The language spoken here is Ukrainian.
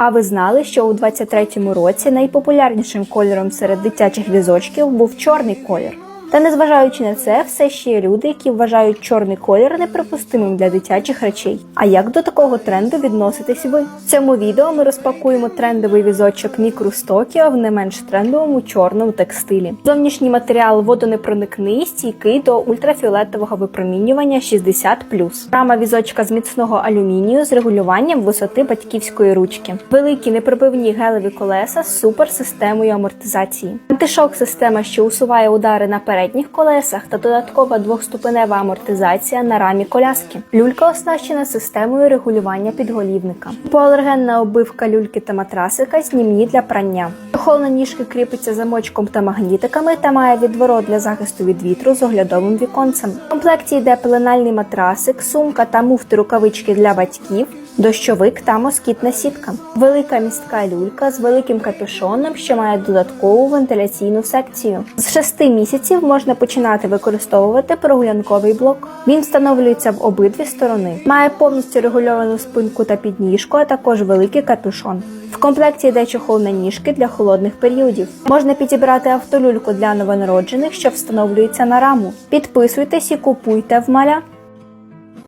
А ви знали, що у 23-му році найпопулярнішим кольором серед дитячих візочків був чорний колір? Та незважаючи на це, все ще є люди, які вважають чорний колір неприпустимим для дитячих речей. А як до такого тренду відноситесь ви? В цьому відео ми розпакуємо трендовий візочок Мікрус Токіо в не менш трендовому чорному текстилі. Зовнішній матеріал водонепроникний, стійкий до ультрафіолетового випромінювання 60+. Рама візочка з міцного алюмінію з регулюванням висоти батьківської ручки. Великі непробивні гелеві колеса з суперсистемою амортизації. Антишок система, що усуває удари на передніх колесах та додаткова двохступенева амортизація на рамі коляски. Люлька оснащена системою регулювання підголівника. Поалергенна оббивка люльки та матрасика знімні для прання. Чохол на ніжки кріпиться замочком та магнітиками та має відворот для захисту від вітру з оглядовим віконцем. В комплекті йде пеленальний матрасик, сумка та муфти рукавички для батьків. Дощовик та москітна сітка, велика містка люлька з великим капюшоном, що має додаткову вентиляційну секцію. З 6 місяців можна починати використовувати прогулянковий блок. Він встановлюється в обидві сторони. Має повністю регульовану спинку та підніжку, а також великий капюшон. В комплекті йде чохол на ніжки для холодних періодів. Можна підібрати автолюльку для новонароджених, що встановлюється на раму. Підписуйтесь і купуйте в маля.